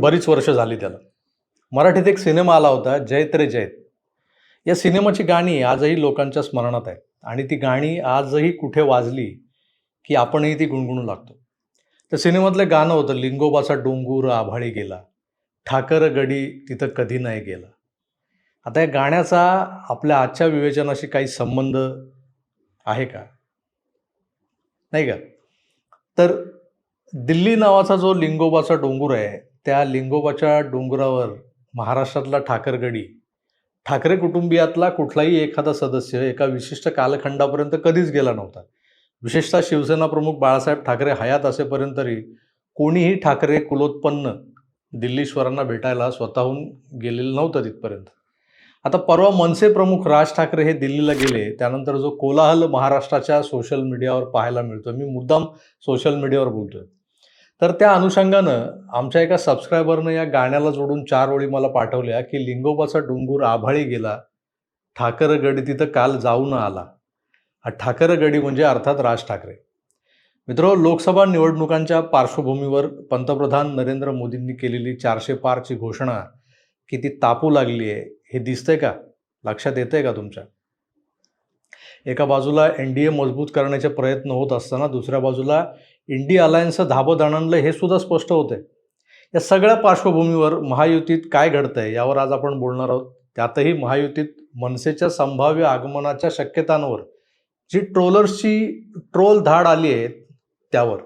बरीच वर्ष झाली त्याला. मराठीत एक सिनेमा आला होता जैत रे जयत या सिनेमाची गाणी आजही लोकांच्या स्मरणात आहेत आणि ती गाणी आजही कुठे वाजली की आपणही ती गुणगुणू लागतो. त्या सिनेमातलं गाणं होतं लिंगोबाचा डोंगूर आभाळी गेला ठाकर गडी तिथं कधी नाही गेला. आता या गाण्याचा आपल्या आजच्या विवेचनाशी काही संबंध आहे का? नाही का? तर दिल्ली नावाचा जो लिंगोबाचा डोंगूर आहे त्या लिंगोबाच्या डोंगरावर महाराष्ट्रातला ठाकरगडी. ठाकरे कुटुंबियातला कुठलाही एखादा सदस्य एका विशिष्ट कालखंडापर्यंत कधीच गेला नव्हता. विशेषतः शिवसेना प्रमुख बाळासाहेब ठाकरे हयात असेपर्यंत तरी कोणीही ठाकरे कुलोत्पन्न दिल्लीश्वरांना भेटायला स्वतःहून गेलेलं नव्हतं तिथपर्यंत. आता परवा मनसे प्रमुख राज ठाकरे हे दिल्लीला गेले त्यानंतर जो कोलाहल महाराष्ट्राच्या सोशल मीडियावर पाहायला मिळतो मी मुद्दाम सोशल मीडियावर बोलतोय. तर त्या अनुषंगानं आमच्या एका सबस्क्रायबरनं या गाण्याला जोडून चार ओळी मला पाठवल्या की लिंगोबाचा डोंगूर आभाळी गेला ठाकरगडी तिथं काल जाऊन आला. हा ठाकरगडी म्हणजे अर्थात राज ठाकरे. मित्र लोकसभा निवडणुकांच्या पार्श्वभूमीवर पंतप्रधान नरेंद्र मोदींनी केलेली चारशे पारची घोषणा किती तापू लागली आहे हे दिसतंय का? लक्षात येतंय का तुमच्या? एका बाजूला एन डी ए मजबूत करण्याचे प्रयत्न होत असताना दुसऱ्या बाजूला इंडिया अलायन्सचं धाबं दाणणलं हे सुद्धा स्पष्ट होतंय. या सगळ्या पार्श्वभूमीवर महायुतीत काय घडतं आहे यावर आज आपण बोलणार आहोत. त्यातही महायुतीत मनसेच्या संभाव्य आगमनाच्या शक्यतांवर जी ट्रोलर्सची ट्रोल धाड आली आहे त्यावर.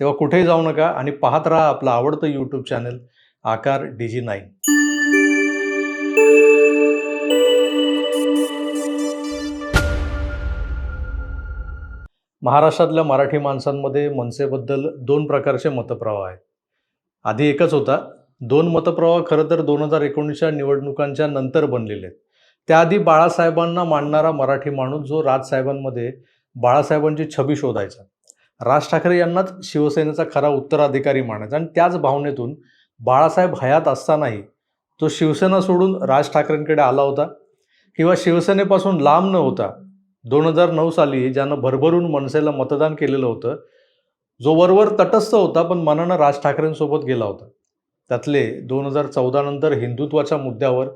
तेव्हा कुठेही जाऊ नका आणि पाहत राहा आपलं आवडतं YouTube channel Aakar D G nine महाराष्ट्रातल्या मराठी माणसांमध्ये मनसेबद्दल दोन प्रकारचे मतप्रवाह आहेत. आधी एकच होता दोन मतप्रवाह खरं तर दोन हजार एकोणीसच्या निवडणुकांच्या नंतर बनलेले आहेत. त्याआधी बाळासाहेबांना मांडणारा मराठी माणूस जो राजसाहेबांमध्ये बाळासाहेबांची छबी शोधायचा. राज ठाकरे यांनाच शिवसेनेचा खरा उत्तराधिकारी मानायचा आणि त्याच भावनेतून बाळासाहेब हयात असतानाही तो शिवसेना सोडून राज ठाकरेंकडे आला होता. किंवा शिवसेनेपासून लांब न होता दोन हजार नऊ साली ज्यानं भरभरून मनसेला मतदान केलेलं होतं जो वरवर तटस्थ होता पण मनानं राज ठाकरेंसोबत गेला होता. त्यातले दोन हजार चौदा नंतर हिंदुत्वाच्या मुद्द्यावर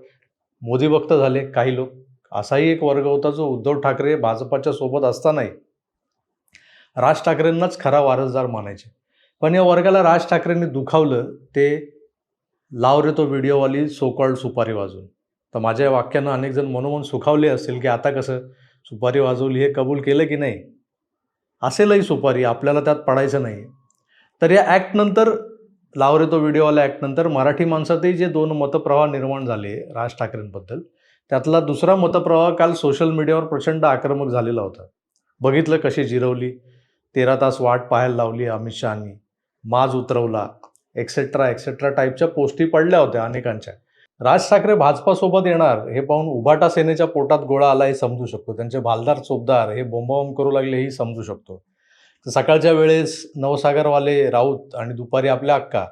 मोदी भक्त झाले काही लोक. असाही एक वर्ग होता जो उद्धव ठाकरे भाजपाच्या सोबत असतानाही राज ठाकरेंनाच खरा वारसदार मानायचे. पण या वर्गाला राज ठाकरेंनी दुखावलं ते लाव रे तो व्हिडिओवाली सोकॉल्ड सुपारी वाजून. तर माझ्या या वाक्यानं अनेक जण मनोमन सुखावले असतील की आता कसं? सुपारी वाजवली हे कबूल केलं की नाही? असेलही सुपारी आपल्याला त्यात पडायचं नाही. तर या ॲक्टनंतर लावरे तो व्हिडिओवाल्या ॲक्टनंतर मराठी माणसातही जे दोन मतप्रवाह निर्माण झाले राज ठाकरेंबद्दल त्यातला दुसरा मतप्रवाह काल सोशल मीडियावर प्रचंड आक्रमक झालेला होता. बघितलं कशी जिरवली? तेरा तास वाट पाहायला लावली अमित शहानी. माज उतरवला एक्सेट्रा एक्सेट्रा टाईपच्या पोस्टी पडल्या होत्या अनेकांच्या. राज ठाकरे भाजपासोबत येणार हे पाहून उभाटा सेनेच्या पोटात गोळा आला हे समजू शकतो. त्यांचे भालदार चोपदार हे बोंबाबोंब करू लागले हे समजू शकतो. तर सकाळच्या वेळेस नवसागरवाले राऊत आणि दुपारी आपल्या अक्का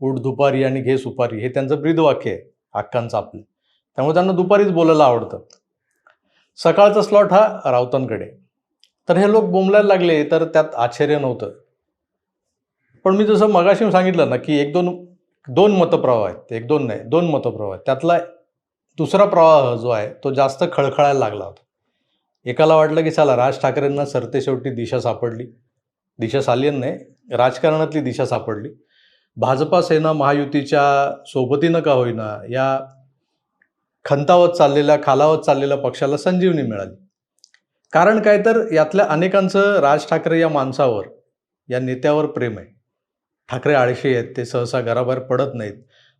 उठ दुपारी आणि घे सुपारी हे त्यांचं ब्रीदवाक्य आहे अक्कांचं आपलं. त्यामुळे त्यांना दुपारीच बोलायला आवडतं. सकाळचा स्लॉट हा राऊतांकडे. तर हे लोक बोंबलायला लागले तर त्यात आश्चर्य नव्हतं. पण मी जसं मगाशी सांगितलं ना की एक दोन दोन मतप्रवाह आहेत. एक दोन नाही दोन मतप्रवाह आहेत. त्यातला दुसरा प्रवाह जो आहे तो जास्त खळखळायला लागला होता. एकाला वाटलं की चला राज ठाकरेंना सरते शेवटी दिशा सापडली. दिशा सालियन नाही राजकारणातली दिशा सापडली. भाजपा सेना महायुतीच्या सोबतीनं का होईना या खंतावत चाललेल्या खालावत चाललेल्या पक्षाला संजीवनी मिळाली. कारण काय तर यातल्या अनेकांचं राज ठाकरे या माणसावर या नेत्यावर प्रेम आहे. ठाकरे आळशी आहेत ते सहसा घराबाहेर पडत नाहीत.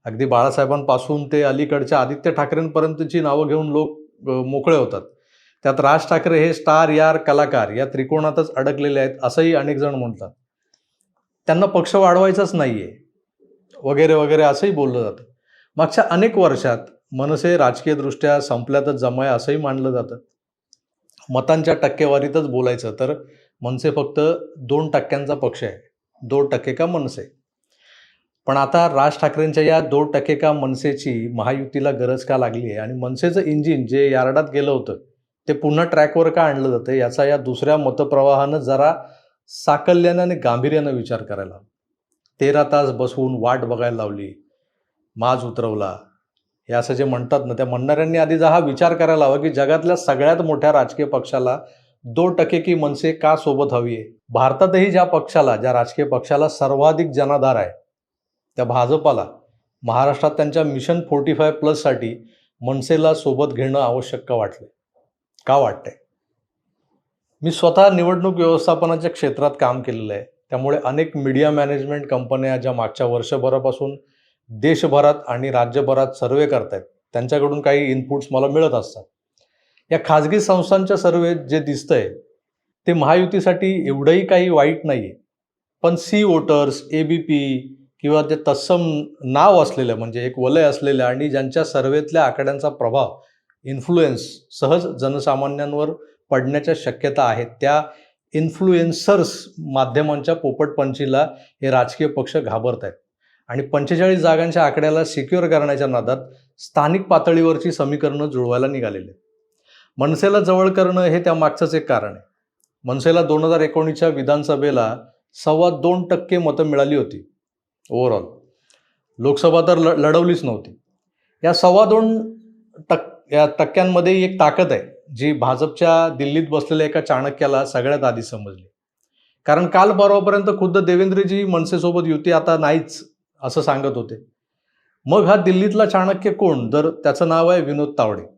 अगदी बाळासाहेबांपासून ते अलीकडच्या आदित्य ठाकरेंपर्यंतची नावं घेऊन लोक मोकळे होतात. त्यात राज ठाकरे हे स्टार यार कलाकार या त्रिकोणातच अडकलेले आहेत असंही अनेक जण म्हणतात. त्यांना पक्ष वाढवायचाच नाही आहे वगैरे वगैरे असंही बोललं जातं. मागच्या अनेक वर्षात मनसे राजकीयदृष्ट्या संपल्यातच जमाय असंही मानलं जातं. मतांच्या टक्केवारीतच बोलायचं तर मनसे फक्त दोन टक्क्यांचा पक्ष आहे. दोन टक्के का मनसे. पण आता राज ठाकरेंच्या या दोन टक्के का मनसेची महायुतीला गरज का लागली आहे? आणि मनसेचं इंजिन जे यार्डात गेलं होतं ते पुन्हा ट्रॅकवर का आणलं जातं याचा या दुसऱ्या मतप्रवाहानं जरा साकल्यानं आणि गांभीर्यानं विचार करायला तेरा तास बसवून वाट बघायला लावली माज उतरवला. हे असं जे म्हणतात ना त्या म्हणणाऱ्यांनी आधी जा हा विचार करायला हवा की जगातल्या सगळ्यात मोठ्या राजकीय पक्षाला दोन टक्के की मनसे का सोबत हवी आहे. भारतातही ज्या पक्षाला ज्या राजकीय पक्षाला सर्वाधिक जनाधार आहे त्या भाजपाला महाराष्ट्रात त्यांच्या मिशन फोर्टी फाय प्लससाठी मनसेला सोबत घेणं आवश्यक का वाटलं का वाटतंय? मी स्वतः निवडणूक व्यवस्थापनाच्या क्षेत्रात काम केलेलं आहे. त्यामुळे अनेक मीडिया मॅनेजमेंट कंपन्या ज्या मागच्या वर्षभरापासून देशभरात आणि राज्यभरात सर्वे करतायत त्यांच्याकडून काही इनपुट्स मला मिळत असतात. या खाजगी संस्थांच्या सर्वेत जे दिसतंय ते महायुतीसाठी एवढंही काही वाईट नाही आहे पण C voters A B P किंवा ते तत्सम नाव असलेलं म्हणजे एक वलय असलेलं आणि ज्यांच्या सर्वेतल्या आकड्यांचा प्रभाव इन्फ्लुएन्स सहज जनसामान्यांवर पडण्याच्या शक्यता आहेत त्या इन्फ्लुएन्सर्स माध्यमांच्या पोपटपंचीला हे राजकीय पक्ष घाबरत आहेत आणि पंचेचाळीस जागांच्या आकड्याला सिक्युअर करण्याच्या नादात स्थानिक पातळीवरची समीकरणं जुळवायला निघालेली आहेत. मनसेला जवळ करणं हे त्या मागचंच एक कारण आहे. मनसेला दोन हजार एकोणीसच्या विधानसभेला सव्वा दोन टक्के मतं मिळाली होती. ओव्हरऑल लोकसभा तर ल लढवलीच नव्हती. या सव्वा दोन टक् या टक्क्यांमध्ये एक ताकद आहे जी भाजपच्या दिल्लीत बसलेल्या एका चाणक्याला सगळ्यात आधी समजली. कारण काल परवापर्यंत खुद्द देवेंद्रजी मनसेसोबत युती आता नाहीच असं सांगत होते. मग हा दिल्लीतला चाणक्य कोण? तर त्याचं नाव आहे विनोद तावडे.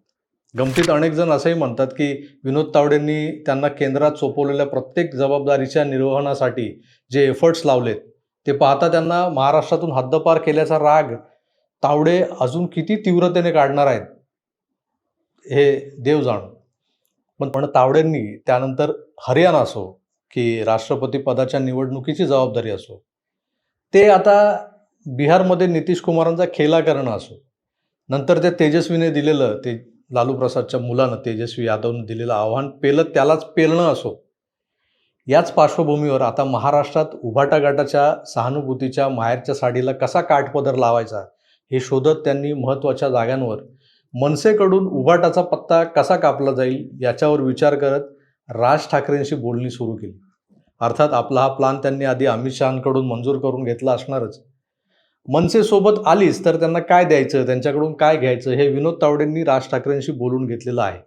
गमतीत अनेक जण असंही म्हणतात की विनोद तावडेंनी त्यांना केंद्रात सोपवलेल्या प्रत्येक जबाबदारीच्या निर्वहनासाठी जे एफर्ट्स लावलेत ते पाहता त्यांना महाराष्ट्रातून हद्दपार केल्याचा राग तावडे अजून किती तीव्रतेने काढणार आहेत हे देव जाणो. पण पण तावडेंनी त्यानंतर हरियाणा असो की राष्ट्रपती पदाच्या निवडणुकीची जबाबदारी असो ते आता बिहारमध्ये नितीश कुमारांचा खेला करणं असो नंतर ते तेजस्वीने दिलेलं ते लालू प्रसादच्या मुलानं तेजस्वी यादवनं दिलेलं आव्हान पेलं त्यालाच पेलणं असो. याच पार्श्वभूमीवर आता महाराष्ट्रात उभाटा गटाच्या सहानुभूतीच्या माहेरच्या साडीला कसा काठपदर लावायचा हे शोधत त्यांनी महत्त्वाच्या जागांवर मनसेकडून उभाटाचा पत्ता कसा कापला जाईल याच्यावर विचार करत राज ठाकरेंशी बोलणी सुरू केली. अर्थात आपला हा प्लान त्यांनी आधी अमित शहांकडून मंजूर करून घेतला असणारच. मनसेसोबत आलीच तर त्यांना काय द्यायचं त्यांच्याकडून काय घ्यायचं हे विनोद तावडेंनी राज ठाकरेंशी बोलून घेतलेलं आहे.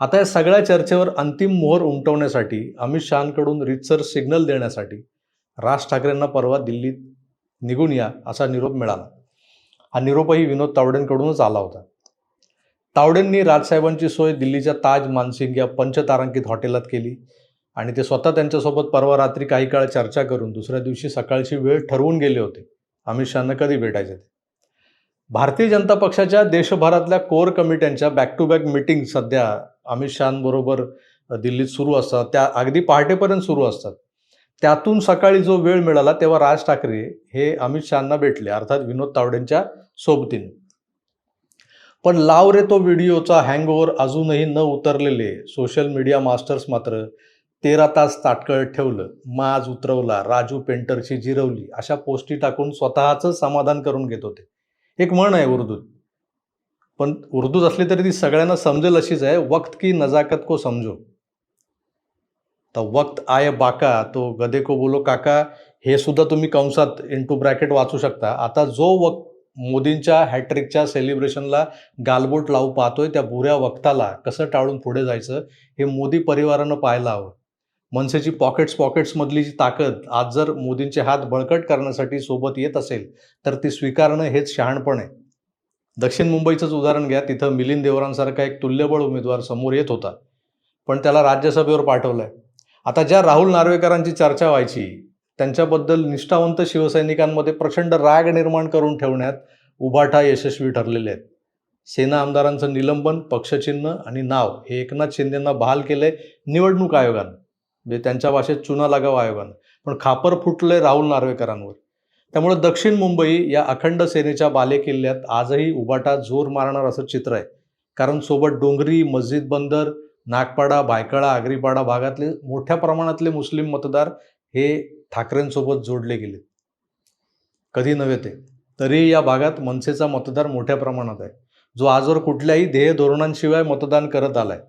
आता या सगळ्या चर्चेवर अंतिम मोहर उमटवण्यासाठी अमित शहांकडून रितसर सिग्नल देण्यासाठी राज ठाकरेंना परवा दिल्लीत निघून या असा निरोप मिळाला. हा निरोपही विनोद तावडेंकडूनच आला होता. तावडेंनी राजसाहेबांची सोय दिल्लीच्या ताज मानसिंग या पंचतारांकित हॉटेलात केली आणि ते स्वतः त्यांच्यासोबत परवा रात्री काही काळ चर्चा करून दुसऱ्या दिवशी सकाळची वेळ ठरवून गेले होते. अमित शहांना कधी भेटायचे ते? भारतीय जनता पक्षाच्या देशभरातल्या कोर कमिट्यांच्या बॅक टू बॅक मिटिंग सध्या अमित शहांबरोबर दिल्लीत सुरू असतात. त्या अगदी पहाटेपर्यंत सुरू असतात. त्यातून सकाळी जो वेळ मिळाला तेव्हा राज ठाकरे हे अमित शहांना भेटले अर्थात विनोद तावडेंच्या सोबतीने. पण लाव रे तो व्हिडिओचा हँगओव्हर अजूनही न उतरलेले सोशल मीडिया मास्टर्स मात्र तेरा तास ताटकळत ठेवलं माज उतरवला राजू पेंटरची जिरवली अशा पोस्टी टाकून स्वतःचं समाधान करून घेत होते. एक म्हण आहे उर्दूत. पण उर्दूत असली तरी ती सगळ्यांना समजेल अशीच आहे वक्त की नजाकत को समजो. तर वक्त आय बाका तो गदे को बोलो काका हे सुद्धा तुम्ही कंसात इंटू ब्रॅकेट वाचू शकता. आता जो वक्त मोदींच्या हॅट्रिकच्या सेलिब्रेशनला गालबोट लावू पाहतोय त्या बुऱ्या वक्ताला कसं टाळून पुढे जायचं हे मोदी परिवारानं पाहायला हवं. मनसेची पॉकेट्स पॉकेट्समधली जी ताकद आज जर मोदींचे हात बळकट करण्यासाठी सोबत येत असेल तर ती स्वीकारणं हेच शहाणपण आहे. दक्षिण मुंबईचंच उदाहरण घ्या तिथं मिलिंद देवरांसारखा एक तुल्यबळ उमेदवार समोर येत होता. पण त्याला राज्यसभेवर पाठवलंय. आता ज्या राहुल नार्वेकरांची चर्चा व्हायची त्यांच्याबद्दल निष्ठावंत शिवसैनिकांमध्ये प्रचंड राग निर्माण करून ठेवण्यात उभाटा यशस्वी ठरलेले आहेत. सेना आमदारांचं निलंबन पक्षचिन्ह आणि नाव हे एकनाथ शिंदेंना बहाल केलंय निवडणूक आयोगानं. म्हणजे त्यांच्या भाषेत चुना लागाव आयोगानं पण खापर फुटलंय राहुल नार्वेकरांवर. त्यामुळे दक्षिण मुंबई या अखंड सेनेच्या बालेकिल्ल्यात आजही उबाटा जोर मारणार असं चित्र आहे. कारण सोबत डोंगरी मस्जिद बंदर नागपाडा भायखळा आगरीपाडा भागातले मोठ्या प्रमाणातले मुस्लिम मतदार हे ठाकरेंसोबत जोडले गेले. कधी नव्हे ते. तरी या भागात मनसेचा मतदार मोठ्या प्रमाणात आहे. जो आजवर कुठल्याही ध्येय धोरणांशिवाय मतदान करत आलाय.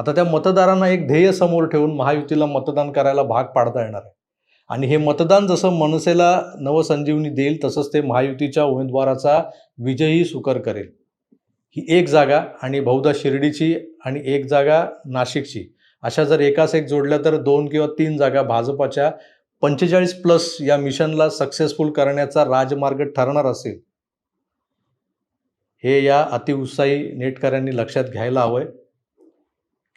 आता त्या मतदारांना एक ध्येय समोर ठेवून महायुतीला मतदान करायला भाग पाडता येणार आहे. आणि हे मतदान जसं मनसेला नवसंजीवनी देईल तसंच ते महायुतीच्या उमेदवाराचा विजयही सुकर करेल. ही एक जागा आणि बहुधा शिर्डीची आणि एक जागा नाशिकची. अशा जर एकास एक जोडल्या तर दोन किंवा तीन जागा भाजपाच्या पंचेचाळीस प्लस या मिशनला सक्सेसफुल करण्याचा राजमार्ग ठरणार असेल. हे या अतिउत्साही नेटकऱ्यांनी लक्षात घ्यायला हवं आहे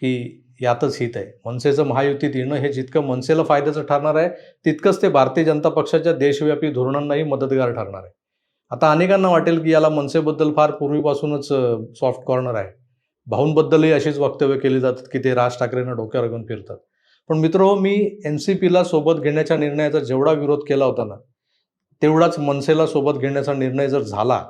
की यातच हित आहे. मनसेचं महायुतीत येणं हे जितकं मनसेला फायद्याचं ठरणार आहे तितकंच ते भारतीय जनता पक्षाच्या देशव्यापी धोरणांनाही मदतगार ठरणार आहे. आता अनेकांना वाटेल की याला मनसेबद्दल फार पूर्वीपासूनच सॉफ्ट कॉर्नर आहे. भाऊंबद्दलही अशीच वक्तव्य केली जातात की ते राज ठाकरेंना डोक्यावर घेऊन फिरतात. पण मित्र मी एन सी पीला सोबत घेण्याच्या निर्णयाचा जेवढा विरोध केला होता ना तेवढाच मनसेला सोबत घेण्याचा निर्णय जर झाला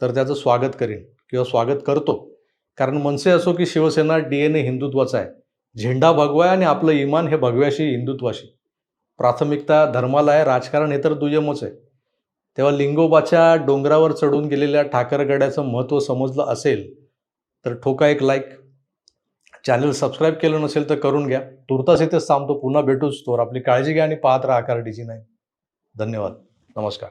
तर त्याचं स्वागत करीन किंवा स्वागत करतो. कारण मनसे असो की शिवसेना डी एन ए हिंदुत्वाचा आहे. झेंडा भगवा आहे आणि आपलं इमान हे भगव्याशी हिंदुत्वाशी. प्राथमिकता धर्माला आहे राजकारण हे तर दुय्यमच आहे. तेव्हा लिंगोबाच्या डोंगरावर चढून गेलेल्या ठाकरगड्याचं महत्त्व समजलं असेल तर ठोका एक लाईक चॅनल सबस्क्राईब केलं नसेल तर करून घ्या. तुर्तास इथेच थांबतो. पुन्हा भेटूच तोवर. आपली काळजी घ्या आणि पाहत राहा आकार डीजी नाही. धन्यवाद. नमस्कार.